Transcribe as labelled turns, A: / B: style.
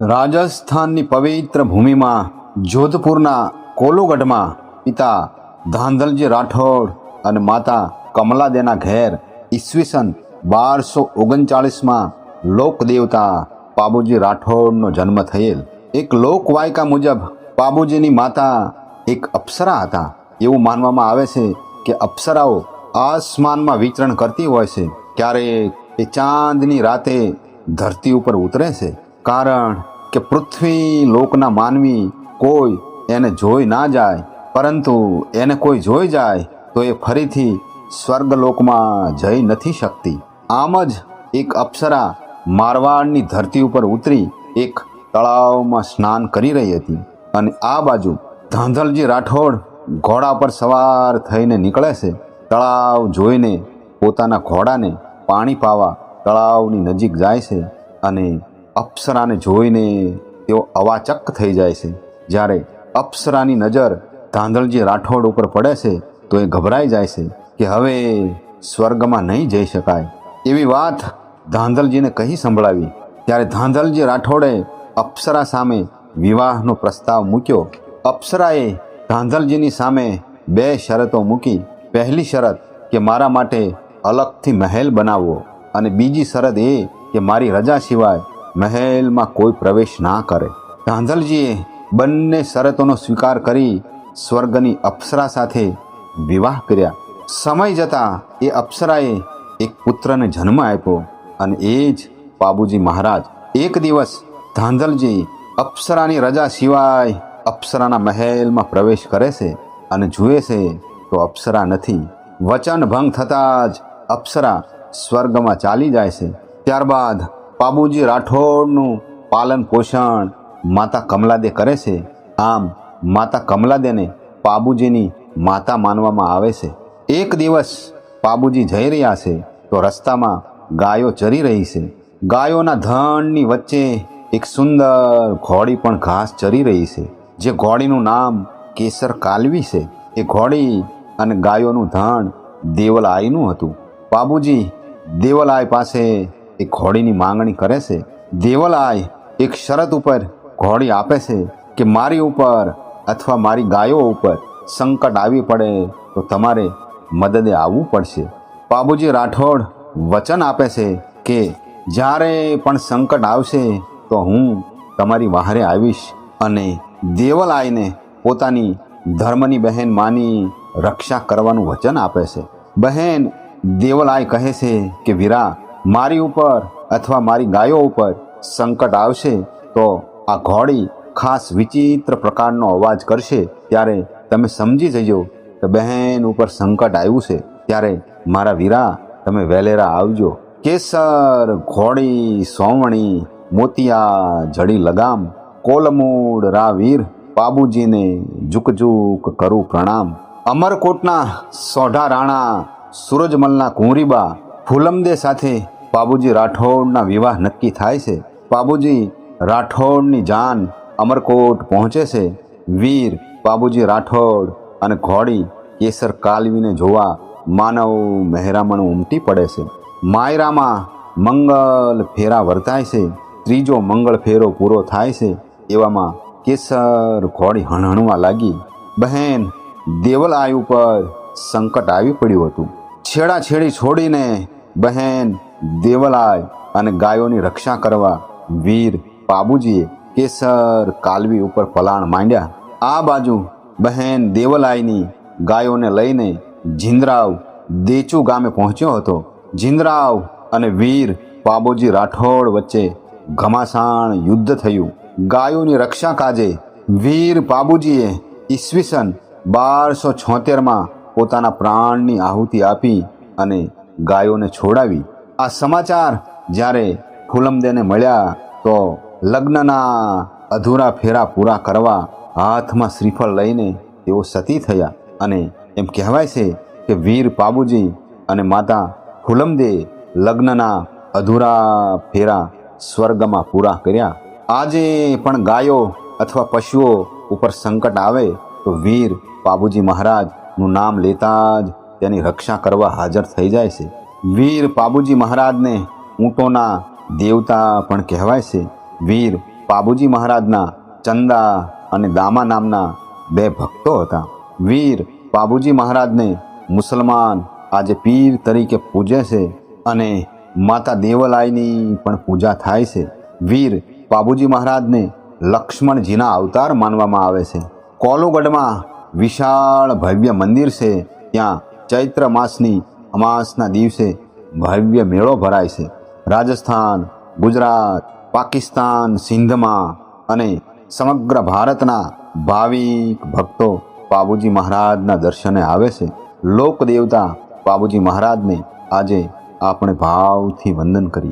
A: રાજસ્થાનની પવિત્ર ભૂમિમાં જોધપુરના કોલુગઢમાં પિતા ધાંધલજી રાઠોડ અને માતા કમલાદેના ઘેર ઈસવીસન બારસો ઓગણચાળીસમાં લોકદેવતા બાબુજી રાઠોડનો જન્મ થયેલ. એક લોકવાયકા મુજબ બાબુજીની માતા એક અપ્સરા હતા. એવું માનવામાં આવે છે કે અપ્સરાઓ આસમાનમાં વિચરણ કરતી હોય છે. ક્યારેક એ ચાંદની રાતે ધરતી ઉપર ઉતરે છે. કારણ કે પૃથ્વી લોકના માનવી કોઈ એને જોઈ ના જાય, પરંતુ એને કોઈ જોઈ જાય તો એ ફરીથી સ્વર્ગલોકમાં જઈ નથી શકતી. આમ જ એક અપ્સરા મારવાડની ધરતી ઉપર ઉતરી એક તળાવમાં સ્નાન કરી રહી હતી અને આ બાજુ ધાંધલજી રાઠોડ ઘોડા પર સવાર થઈને નીકળે છે. તળાવ જોઈને પોતાના ઘોડાને પાણી પાવા તળાવની નજીક જાય છે અને અપ્સરાને જોઈને તેઓ અવાચક થઈ જાય છે. જ્યારે અપ્સરાની નજર ધાંધલજી રાઠોડ ઉપર પડે છે, તો એ ગભરાઈ જાય છે કે હવે સ્વર્ગમાં નહીં જઈ શકાય. એવી વાત ધાંધલજીને કહી સંભળાવી. ત્યારે ધાંધલજી રાઠોડે અપ્સરા સામે વિવાહનો પ્રસ્તાવ મૂક્યો. અપ્સરાએ ધાંધલજીની સામે બે શરતો મૂકી. પહેલી શરત કે મારા માટે અલગથી મહેલ બનાવવો અને બીજી શરત એ કે મારી રજા સિવાય મહેલમાં કોઈ પ્રવેશ ના કરે. ધાંધલજીએ બંને શરતોનો સ્વીકાર કરી સ્વર્ગની અપ્સરા સાથે વિવાહ કર્યા. સમય જતાં એ અપ્સરાએ એક પુત્રને જન્મ આપ્યો અને એ જ બાબુજી મહારાજ. એક દિવસ ધાંધલજી અપ્સરાની રજા સિવાય અપ્સરાના મહેલમાં પ્રવેશ કરે છે અને જુએ છે તો અપ્સરા નથી. વચન ભંગ થતાં જ અપ્સરા સ્વર્ગમાં ચાલી જાય છે. ત્યારબાદ બાબુજી રાઠોડનું પાલન પોષણ માતા કમલાદે કરે છે. આમ માતા કમલાદેને બાબુજીની માતા માનવામાં આવે છે. એક દિવસ બાબુજી જઈ રહ્યા છે તો રસ્તામાં ગાયો ચરી રહી છે. ગાયોના ધણની વચ્ચે એક સુંદર ઘોડી પણ ઘાસ ચરી રહી છે. જે ઘોડીનું નામ કેસર કાલવી છે. એ ઘોડી અને ગાયોનું ધણ દેવલાઈનું હતું. બાબુજી દેવલાય પાસે એ ઘોડીની માંગણી કરે છે દેવલાય એક શરત ઉપર ઘોડી આપે છે કે મારી ઉપર અથવા મારી ગાયો ઉપર સંકટ આવી પડે તો તમારે મદદે આવવું પડશે. બાબુજી રાઠોડ વચન આપે છે કે, જ્યારે પણ સંકટ આવશે તો હું તમારી વહારે આવીશ અને દેવલાયને પોતાની ધર્મની બહેન માની રક્ષા કરવાનું વચન આપે છે. બહેન દેવલાય કહે છે કે, વીરા મારી ઉપર અથવા મારી ગાયો ઉપર સંકટ આવશે, તો આ ઘોડી ખાસ વિચિત્ર પ્રકારનો અવાજ કરશે. ત્યારે તમે સમજી જજો કે બહેન ઉપર સંકટ આવ્યું છે. ત્યારે મારા વીરા, તમે વેલેરા આવજો. કેસર, ઘોડી સોવણી મોતિયા, જડી લગામ, કોલમૂડ, રાવીર, બાબુજીને ઝુક કરું પ્રણામ. અમરકોટના સોઢા રાણા, સૂરજમલના કુંવરીબા, ફૂલમદે સાથે બાબુજી રાઠોડના વિવાહ નક્કી થાય છે. બાબુજી રાઠોડની જાન અમરકોટ પહોંચે છે. વીર બાબુજી રાઠોડ અને ઘોડી કેસર કાલવીને જોવા માનવ મહેરામણ ઉમટી પડે છે. માયરામાં મંગલ ફેરા વર્તાય છે. ત્રીજો મંગળ ફેરો પૂરો થાય છે. એવામાં કેસર ઘોડી હણહણવા લાગી. બહેન, દેવલાય ઉપર સંકટ આવી પડ્યું હતું. છેડા છેડી છોડીને બહેન દેવલાય અને ગાયોની રક્ષા કરવા વીર બાબુજીએ કેસર કાલવી ઉપર પલાણ માંડ્યા. આ બાજુ બહેન દેવલાયની ગાયોને લઈને જિંદરાવ દેચુ ગામે પહોંચ્યો હતો. જિંદરાવ અને વીર બાબુજી રાઠોડ વચ્ચે ઘમાસાણ યુદ્ધ થયું. ગાયોની રક્ષા કાજે વીર બાબુજીએ ઈસવીસન બારસો છોતેરમાં પોતાના પ્રાણની આહુતિ આપી અને ગાયોને છોડાવી. આ સમાચાર જ્યારે ફૂલમદેને મળ્યા તો લગ્નના અધૂરા ફેરા પૂરા કરવા હાથમાં શ્રીફળ લઈને તેઓ સતી થયા અને એમ કહેવાય છે કે વીર પાબુજી અને માતા ફૂલમદે લગ્નના અધૂરા ફેરા સ્વર્ગમાં પૂરા કર્યા. આજે પણ ગાયો અથવા પશુઓ ઉપર સંકટ આવે તો વીર બાબુજી મહારાજનું નામ લેતા જ તેની રક્ષા કરવા હાજર થઈ જાય છે. વીર પાબુજી મહારાજને ઊંટોના દેવતા પણ કહેવાય છે. વીર પાબુજી મહારાજના ચંદા અને દામા નામના બે ભક્તો હતા. વીર પાબુજી મહારાજને મુસલમાન આજે પીર તરીકે પૂજે છે અને માતા દેવલાયની પણ પૂજા થાય છે. વીર પાબુજી મહારાજને લક્ષ્મણજીના અવતાર માનવામાં આવે છે. કોલુગઢમાં વિશાળ ભવ્ય મંદિર છે. ત્યાં ચૈત્ર માસની અમાસના દિવસે ભવ્ય મેળો ભરાય છે. રાજસ્થાન, ગુજરાત, પાકિસ્તાન, સિંધમાં અને સમગ્ર ભારતના ભાવિક ભક્તો બાબુજી મહારાજના દર્શને આવે છે. લોક દેવતા બાબુજી મહારાજને આજે આપણે ભાવથી વંદન કરીએ.